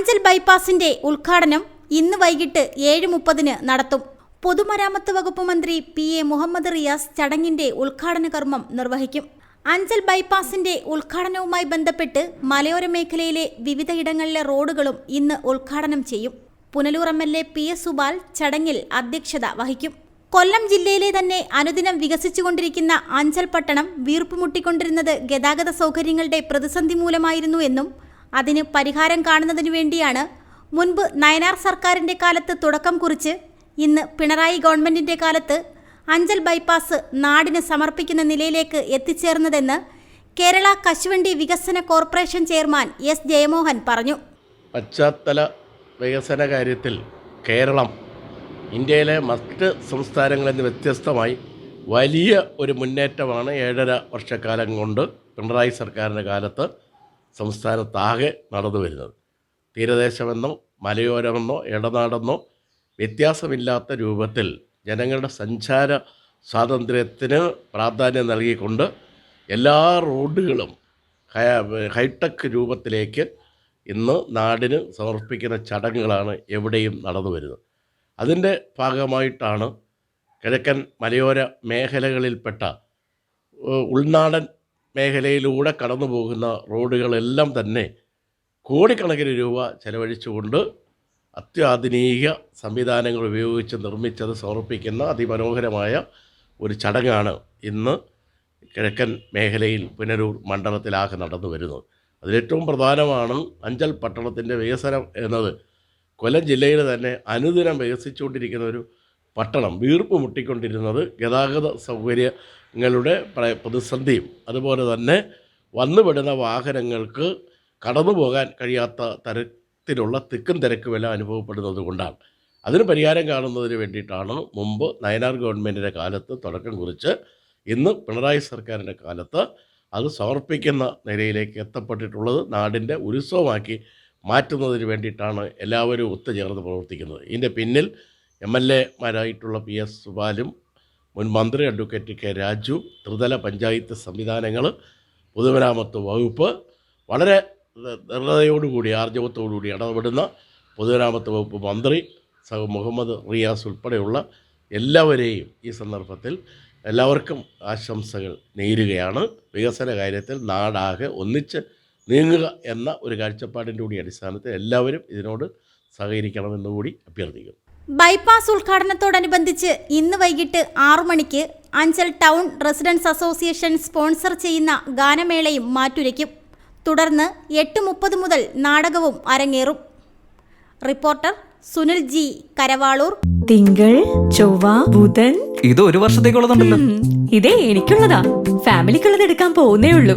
അഞ്ചൽ ബൈപ്പാസിന്റെ ഉദ്ഘാടനം ഇന്ന് വൈകിട്ട് ഏഴ് മുപ്പതിന് നടത്തും. പൊതുമരാമത്ത് വകുപ്പ് മന്ത്രി പി എ മുഹമ്മദ് റിയാസ് ചടങ്ങിന്റെ ഉദ്ഘാടന കർമ്മം നിർവഹിക്കും. അഞ്ചൽ ബൈപ്പാസിന്റെ ഉദ്ഘാടനവുമായി ബന്ധപ്പെട്ട് മലയോര മേഖലയിലെ വിവിധയിടങ്ങളിലെ റോഡുകളും ഇന്ന് ഉദ്ഘാടനം ചെയ്യും. Punalur M L A P S Subal ചടങ്ങിൽ അധ്യക്ഷത വഹിക്കും. കൊല്ലം ജില്ലയിലെ തന്നെ അനുദിനം വികസിച്ചുകൊണ്ടിരിക്കുന്ന അഞ്ചൽ പട്ടണം വീർപ്പുമുട്ടിക്കൊണ്ടിരുന്നത് ഗതാഗത സൗകര്യങ്ങളുടെ പ്രതിസന്ധി മൂലമായിരുന്നു എന്നും അതിന് പരിഹാരം കാണുന്നതിനു വേണ്ടിയാണ് മുൻപ് നയനാർ സർക്കാരിന്റെ കാലത്ത് തുടക്കം കുറിച്ച് ഇന്ന് പിണറായി ഗവൺമെന്റിന്റെ കാലത്ത് അഞ്ചൽ ബൈപ്പാസ് നാടിന് സമർപ്പിക്കുന്ന നിലയിലേക്ക് എത്തിച്ചേർന്നതെന്ന് കേരള കശുവണ്ടി വികസന കോർപ്പറേഷൻ ചെയർമാൻ എസ് ജയമോഹൻ പറഞ്ഞു. പശ്ചാത്തല വികസന കാര്യത്തിൽ കേരളം ഇന്ത്യയിലെ മറ്റ് സംസ്ഥാനങ്ങളിൽ നിന്ന് വ്യത്യസ്തമായി വലിയ ഒരു മുന്നേറ്റമാണ് ഏഴര വർഷക്കാലം കൊണ്ട് പിണറായി സർക്കാരിന്റെ കാലത്ത് സംസ്ഥാനത്താകെ നടന്നു വരുന്നത്. തീരദേശമെന്നോ മലയോരമെന്നോ ഇടനാടെന്നോ വ്യത്യാസമില്ലാത്ത രൂപത്തിൽ ജനങ്ങളുടെ സഞ്ചാര സ്വാതന്ത്ര്യത്തിന് പ്രാധാന്യം നൽകിക്കൊണ്ട് എല്ലാ റോഡുകളും ഹൈടെക് രൂപത്തിലേക്ക് ഇന്ന് നാടിന് സമർപ്പിക്കുന്ന ചടങ്ങുകളാണ് എവിടെയും നടന്നു വരുന്നത്. അതിന്റെ ഭാഗമായിട്ടാണ് കിഴക്കൻ മലയോര മേഖലകളിൽപ്പെട്ട ഉൾനാടൻ മേഖലയിലൂടെ കടന്നു പോകുന്ന റോഡുകളെല്ലാം തന്നെ കോടിക്കണക്കിന് രൂപ ചെലവഴിച്ചുകൊണ്ട് അത്യാധുനിക സംവിധാനങ്ങൾ ഉപയോഗിച്ച് നിർമ്മിച്ചത് സമർപ്പിക്കുന്ന അതിമനോഹരമായ ഒരു ചടങ്ങാണ് ഇന്ന് കിഴക്കൻ മേഖലയിൽ പുനരൂർ മണ്ഡലത്തിലാകെ നടന്നു വരുന്നത്. അതിലേറ്റവും പ്രധാനമാണ് അഞ്ചൽ പട്ടണത്തിന്റെ വികസനം എന്നത്. കൊല്ലം ജില്ലയിൽ തന്നെ അനുദിനം വികസിച്ചുകൊണ്ടിരിക്കുന്ന ഒരു പട്ടണം വീർപ്പ് മുട്ടിക്കൊണ്ടിരുന്നത് ഗതാഗത സൗകര്യങ്ങളുടെ പ്ര- പ്രതിസന്ധിയും അതുപോലെ തന്നെ വന്നുപെടുന്ന വാഹനങ്ങൾക്ക് കടന്നു പോകാൻ കഴിയാത്ത തരത്തിലുള്ള തിക്കും തിരക്കുമെല്ലാം അനുഭവപ്പെടുന്നത് കൊണ്ടാണ്. അതിന് പരിഹാരം കാണുന്നതിന് വേണ്ടിയിട്ടാണ് മുമ്പ് നയനാർ ഗവൺമെന്റിന്റെ കാലത്ത് തുടക്കം കുറിച്ച് ഇന്ന് പിണറായി സർക്കാരിന്റെ കാലത്ത് അത് സമർപ്പിക്കുന്ന നിലയിലേക്ക് എത്തപ്പെട്ടിട്ടുള്ളത് നാടിന്റെ ഉത്സവമാക്കി മാറ്റുന്നതിന് വേണ്ടിയിട്ടാണ് എല്ലാവരും ഒത്തുചേർന്ന് പ്രവർത്തിക്കുന്നത്. ഇതിന്റെ പിന്നിൽ എം എൽ എമാരായിട്ടുള്ള പി എസ് സുബാലും മുൻ മന്ത്രി അഡ്വക്കേറ്റ് കെ രാജു ത്രിതല പഞ്ചായത്ത് സംവിധാനങ്ങൾ പൊതുമരാമത്ത് വകുപ്പ് വളരെ ദൃഢതയോടുകൂടി ആർജവത്തോടുകൂടി ഇടപെടുന്ന പൊതുമരാമത്ത് വകുപ്പ് മന്ത്രി സഹ മുഹമ്മദ് റിയാസ് ഉൾപ്പെടെയുള്ള എല്ലാവരെയും ഈ സന്ദർഭത്തിൽ എല്ലാവർക്കും ആശംസകൾ നേരുകയാണ്. വികസന കാര്യത്തിൽ നാടാകെ ഒന്നിച്ച് നീങ്ങുക എന്ന ഒരു കാഴ്ചപ്പാടിന്റെ കൂടി അടിസ്ഥാനത്തിൽ എല്ലാവരും ഇതിനോട് സഹകരിക്കണമെന്നുകൂടി അഭ്യർത്ഥിക്കുന്നു. ബൈപ്പാസ് ഉദ്ഘാടനത്തോടനുബന്ധിച്ച് ഇന്ന് വൈകിട്ട് ആറു മണിക്ക് Anchal town residents association sponsor ചെയ്യുന്ന ഗാനമേളയും മാറ്റുരയ്ക്കും. തുടർന്ന് എട്ട് മുപ്പത് മുതൽ നാടകവും അരങ്ങേറും. Reporter Sunil G Karavalur. തിങ്കൾ ചൊവ്വ ബുധൻ. ഇത് ഒരു വർഷത്തേക്കുള്ളതുണ്ടല്ലോ. ഇതേ എനിക്കുള്ളതാ. ഫാമിലിക്കുള്ളത് എടുക്കാൻ പോകുന്നേ ഉള്ളൂ.